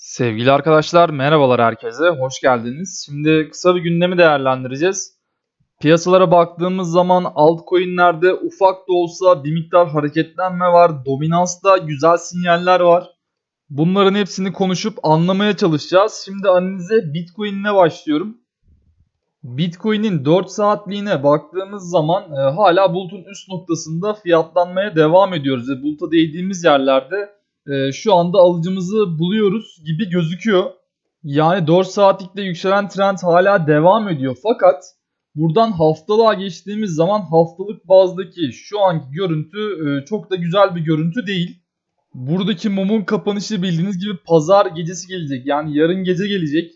Sevgili arkadaşlar, merhabalar herkese, hoş geldiniz. Şimdi kısa bir gündemi değerlendireceğiz. Piyasalara baktığımız zaman altcoin'lerde ufak da olsa bir miktar hareketlenme var, dominansta güzel sinyaller var. Bunların hepsini konuşup anlamaya çalışacağız. Şimdi analize Bitcoin'le başlıyorum. Bitcoin'in 4 saatliğine baktığımız zaman e, hala bulutun üst noktasında fiyatlanmaya devam ediyoruz. Ve buluta değdiğimiz yerlerde e, şu anda alıcımızı buluyoruz gibi gözüküyor. Yani 4 saatlikte yükselen trend hala devam ediyor. Fakat buradan haftalığa geçtiğimiz zaman haftalık bazdaki şu anki görüntü e, çok da güzel bir görüntü değil. Buradaki mumun kapanışı bildiğiniz gibi pazar gecesi gelecek. Yani yarın gece gelecek.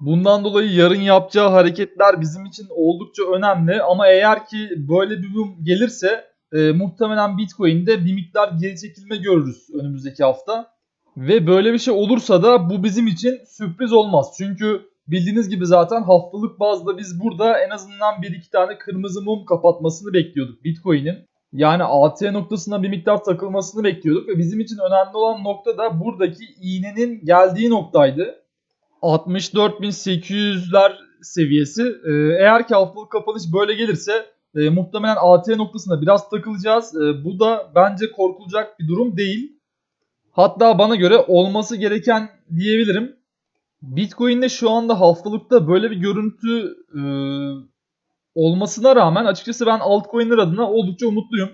Bundan dolayı yarın yapacağı hareketler bizim için oldukça önemli. Ama eğer ki böyle bir mum gelirse e, muhtemelen Bitcoin'de bir miktar geri çekilme görürüz önümüzdeki hafta. Ve böyle bir şey olursa da bu bizim için sürpriz olmaz. Çünkü bildiğiniz gibi zaten haftalık bazda biz burada en azından bir iki tane kırmızı mum kapatmasını bekliyorduk Bitcoin'in. Yani AT noktasına bir miktar takılmasını bekliyorduk ve bizim için önemli olan nokta da buradaki iğnenin geldiği noktaydı. 64.800'ler seviyesi. Ee, eğer ki haftalık kapanış böyle gelirse e, muhtemelen AT noktasına biraz takılacağız. E, bu da bence korkulacak bir durum değil. Hatta bana göre olması gereken diyebilirim. Bitcoin'de şu anda haftalıkta böyle bir görüntü e, olmasına rağmen açıkçası ben altcoin'ler adına oldukça umutluyum.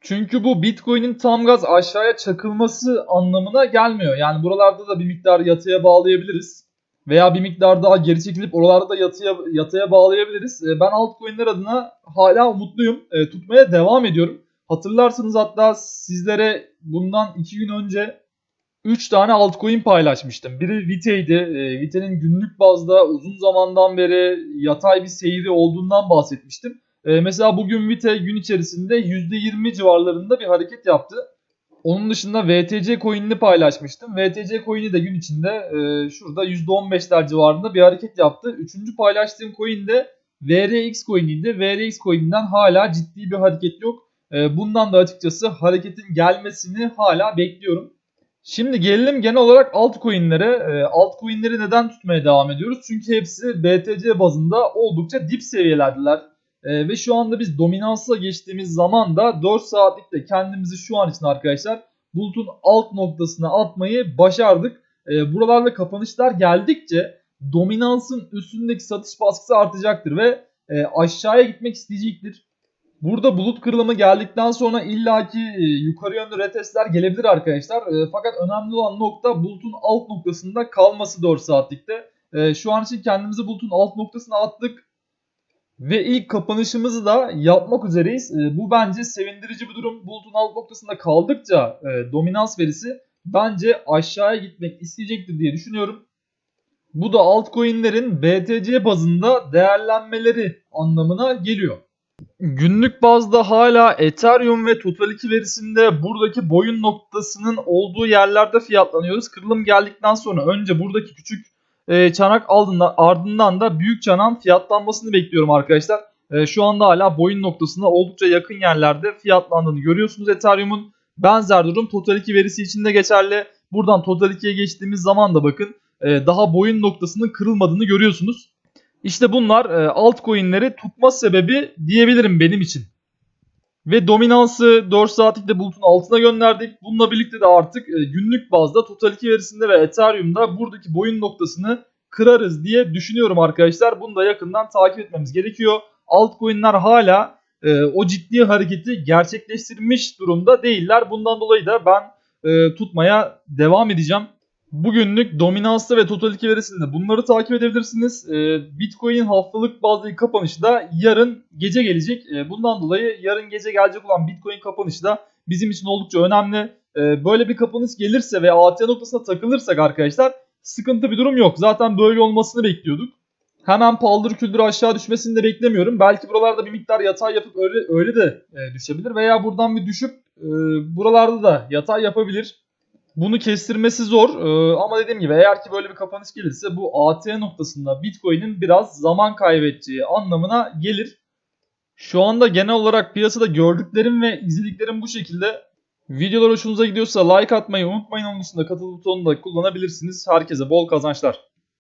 Çünkü bu Bitcoin'in tam gaz aşağıya çakılması anlamına gelmiyor. Yani buralarda da bir miktar yatıya bağlayabiliriz. Veya bir miktar daha geri çekilip oralarda da yatıya, yatıya bağlayabiliriz. E, Ben altcoin'ler adına hala umutluyum. E, tutmaya devam ediyorum. Hatırlarsınız hatta sizlere bundan 2 gün önce 3 tane altcoin paylaşmıştım. Biri Vite'ydi. E, Vite'nin günlük bazda uzun zamandan beri yatay bir seyri olduğundan bahsetmiştim. E, mesela bugün Vite gün içerisinde %20 civarlarında bir hareket yaptı. Onun dışında VTC coin'ini paylaşmıştım. VTC coin'i de gün içinde e, şurada %15'ler civarında bir hareket yaptı. Üçüncü paylaştığım coin de VRX coin'iydi. VRX coin'inden hala ciddi bir hareket yok. E, bundan da açıkçası hareketin gelmesini hala bekliyorum. Şimdi gelelim genel olarak altcoin'lere. E, altcoin'leri neden tutmaya devam ediyoruz? Çünkü hepsi BTC bazında oldukça dip seviyelerdiler. Ee, ve şu anda biz dominansa geçtiğimiz zaman da 4 saatlikte kendimizi şu an için arkadaşlar bulutun alt noktasına atmayı başardık. Ee, buralarda kapanışlar geldikçe dominansın üstündeki satış baskısı artacaktır ve e, aşağıya gitmek isteyecektir. Burada bulut kırılımı geldikten sonra illaki e, yukarı yönlü retestler gelebilir arkadaşlar. E, fakat önemli olan nokta bulutun alt noktasında kalması 4 saatlikte. E, şu an için kendimizi bulutun alt noktasına attık. Ve ilk kapanışımızı da yapmak üzereyiz. E, bu bence sevindirici bir durum. Bulutun alt noktasında kaldıkça e, dominans verisi bence aşağıya gitmek isteyecektir diye düşünüyorum. Bu da altcoin'lerin BTC bazında değerlenmeleri anlamına geliyor. Günlük bazda hala Ethereum ve Total 2 verisinde buradaki boyun noktasının olduğu yerlerde fiyatlanıyoruz. Kırılım geldikten sonra önce buradaki küçük e, çanak ardından, ardından da büyük çanağın fiyatlanmasını bekliyorum arkadaşlar. E, şu anda hala boyun noktasına oldukça yakın yerlerde fiyatlandığını görüyorsunuz Ethereum'un. Benzer durum Total 2 verisi için de geçerli. Buradan Total 2'ye geçtiğimiz zaman da bakın e, daha boyun noktasının kırılmadığını görüyorsunuz. İşte bunlar e, altcoin'leri tutma sebebi diyebilirim benim için. Ve dominansı 4 saatlikte bulutun altına gönderdik. Bununla birlikte de artık e, günlük bazda Total 2 verisinde ve Ethereum'da buradaki boyun noktasını kırarız diye düşünüyorum arkadaşlar. Bunu da yakından takip etmemiz gerekiyor. Altcoin'ler hala e, o ciddi hareketi gerçekleştirmiş durumda değiller. Bundan dolayı da ben e, tutmaya devam edeceğim. Bugünlük dominanslı ve total 2 verisinde bunları takip edebilirsiniz. Ee, Bitcoin haftalık bazdaki kapanışı da yarın gece gelecek. Ee, bundan dolayı yarın gece gelecek olan Bitcoin kapanışı da bizim için oldukça önemli. Ee, böyle bir kapanış gelirse ve AT noktasına takılırsak arkadaşlar sıkıntı bir durum yok. Zaten böyle olmasını bekliyorduk. Hemen paldır küldür aşağı düşmesini de beklemiyorum. Belki buralarda bir miktar yatay yapıp öyle, öyle de e, düşebilir. Veya buradan bir düşüp e, buralarda da yatay yapabilir. Bunu kestirmesi zor ee, ama dediğim gibi eğer ki böyle bir kapanış gelirse bu AT noktasında Bitcoin'in biraz zaman kaybedeceği anlamına gelir. Şu anda genel olarak piyasada gördüklerim ve izlediklerim bu şekilde. Videolar hoşunuza gidiyorsa like atmayı unutmayın. Onun dışında katıl butonunu da kullanabilirsiniz. Herkese bol kazançlar.